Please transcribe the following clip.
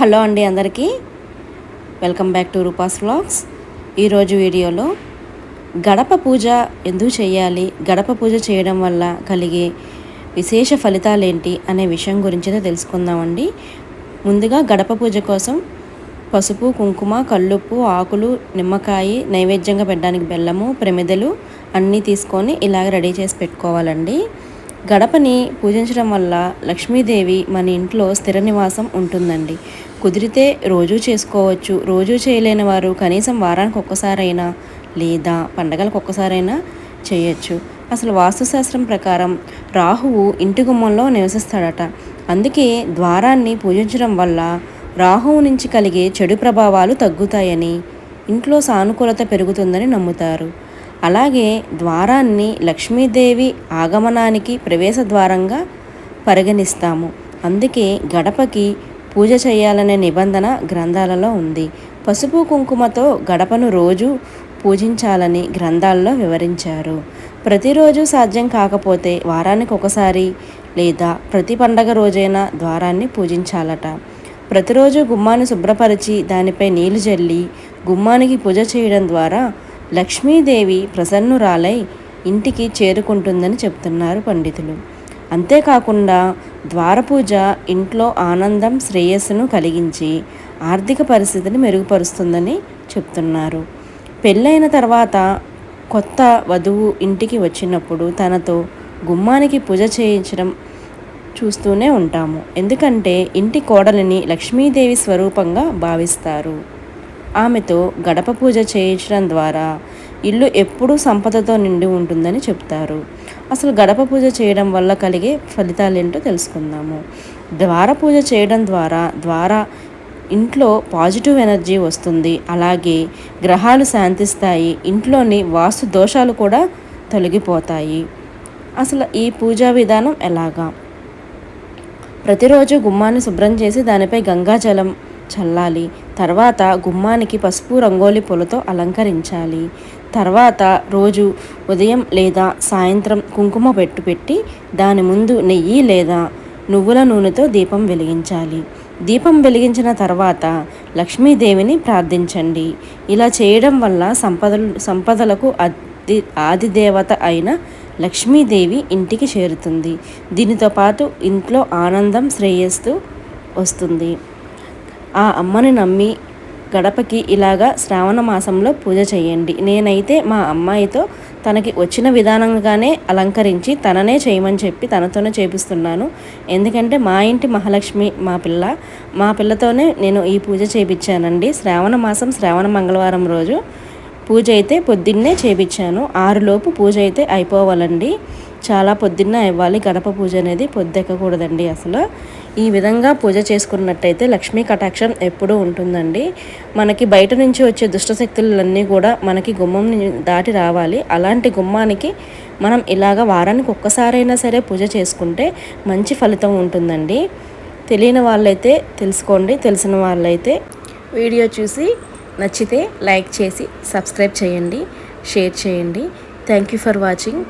Hello అండి అందరికీ. Welcome back to Rupa's vlogs. ఈరోజు వీడియోలో గడప పూజ ఎందుకు చేయాలి? గడప పూజ చేయడం వల్ల కలిగే విశేష ఫలితాలేంటి అనే విషయం గురించి తెలుసుకుందామండి. ముందుగా గడప పూజ కోసం పసుపు కుంకుమ కల్లుప్పు ఆకులు నిమ్మకాయ నైవేద్యంగా పెట్టడానికి బెల్లము ప్రమిదలు అన్నీ తీసుకొని ఇలాగ రెడీ చేసి పెట్టుకోవాలండి. గడపని పూజించడం వల్ల లక్ష్మీదేవి మన ఇంట్లో స్థిర నివాసం ఉంటుందండి. కుదిరితే రోజు చేసుకోవచ్చు. రోజూ చేయలేని వారు కనీసం వారానికి ఒక్కసారైనా లేదా పండగలకు ఒక్కసారైనా చేయొచ్చు. అసలు వాస్తుశాస్త్రం ప్రకారం రాహువు ఇంటి గుమ్మంలో నివసిస్తాడట. అందుకే ద్వారాన్ని పూజించడం వల్ల రాహువు నుంచి కలిగే చెడు ప్రభావాలు తగ్గుతాయని ఇంట్లో సానుకూలత పెరుగుతుందని నమ్ముతారు. అలాగే ద్వారాన్ని లక్ష్మీదేవి ఆగమనానికి ప్రవేశ ద్వారంగా పరిగణిస్తాము. అందుకే గడపకి పూజ చేయాలనే నిబంధన గ్రంథాలలో ఉంది. పసుపు కుంకుమతో గడపను రోజు పూజించాలని గ్రంథాల్లో వివరించారు. ప్రతిరోజు సాధ్యం కాకపోతే వారానికి ఒకసారి లేదా ప్రతి పండగ రోజైనా ద్వారాన్ని పూజించాలట. ప్రతిరోజు గుమ్మాన్ని శుభ్రపరిచి దానిపై నీళ్ళు జల్లి గుమ్మానికి పూజ చేయడం ద్వారా లక్ష్మీదేవి ప్రసన్నురాలై ఇంటికి చేరుకుంటుందని చెప్తున్నారు పండితులు. అంతేకాకుండా ద్వారపూజ ఇంట్లో ఆనందం శ్రేయస్సును కలిగించి ఆర్థిక పరిస్థితిని మెరుగుపరుస్తుందని చెప్తున్నారు. పెళ్ళైన తర్వాత కొత్త వధువు ఇంటికి వచ్చినప్పుడు తనతో గుమ్మానికి పూజ చేయించడం చూస్తూనే ఉంటాము. ఎందుకంటే ఇంటి కోడలిని లక్ష్మీదేవి స్వరూపంగా భావిస్తారు. ఆమెతో గడప పూజ చేయించడం ద్వారా ఇల్లు ఎప్పుడూ సంపదతో నిండి ఉంటుందని చెప్తారు. అసలు గడప పూజ చేయడం వల్ల కలిగే ఫలితాలు ఏంటో తెలుసుకుందాము. ద్వార పూజ చేయడం ద్వారా ద్వారా ఇంట్లో పాజిటివ్ ఎనర్జీ వస్తుంది. అలాగే గ్రహాలు శాంతిస్తాయి. ఇంట్లోని వాస్తు దోషాలు కూడా తొలగిపోతాయి. అసలు ఈ పూజా విధానం ఎలాగా? ప్రతిరోజు గుమ్మాన్ని శుభ్రం చేసి దానిపై గంగాజలం చల్లాలి. తర్వాత గుమ్మానికి పసుపు రంగోలి పూలతో అలంకరించాలి. తర్వాత రోజు ఉదయం లేదా సాయంత్రం కుంకుమ పెట్టు పెట్టి దాని ముందు నెయ్యి లేదా నువ్వుల నూనెతో దీపం వెలిగించాలి. దీపం వెలిగించిన తర్వాత లక్ష్మీదేవిని ప్రార్థించండి. ఇలా చేయడం వల్ల సంపదలు సంపదలకు అది ఆదిదేవత అయిన లక్ష్మీదేవి ఇంటికి చేరుతుంది. దీనితో పాటు ఇంట్లో ఆనందం శ్రేయస్సు వస్తుంది. ఆ అమ్మని నమ్మి గడపకి ఇలాగా శ్రావణ మాసంలో పూజ చేయండి. నేనైతే మా అమ్మాయితో తనకి వచ్చిన విధానంగానే అలంకరించి తననే చేయమని చెప్పి తనతోనే చేపిస్తున్నాను. ఎందుకంటే మా ఇంటి మహాలక్ష్మి మా పిల్ల మా పిల్లతోనే నేను ఈ పూజ చేపించానండి శ్రావణ మాసం శ్రావణ మంగళవారం రోజు పూజ అయితే పొద్దున్నే చేపించాను ఆరులోపు పూజ అయితే అయిపోవాలండి. చాలా పొద్దున్న ఇవ్వాలి. గణప పూజ అనేది పొద్దెక్కకూడదండి అసలు. ఈ విధంగా పూజ చేసుకున్నట్టయితే లక్ష్మీ కటాక్షం ఎప్పుడూ ఉంటుందండి. మనకి బయట నుంచి వచ్చే దుష్టశక్తులన్నీ కూడా మనకి గుమ్మం దాటి రావాలి. అలాంటి గుమ్మానికి మనం ఇలాగ వారానికి ఒక్కసారైనా సరే పూజ చేసుకుంటే మంచి ఫలితం ఉంటుందండి. తెలియని వాళ్ళైతే తెలుసుకోండి. తెలిసిన వాళ్ళైతే వీడియో చూసి నచ్చితే లైక్ చేసి సబ్స్క్రైబ్ చేయండి. షేర్ చేయండి. Thank you for watching.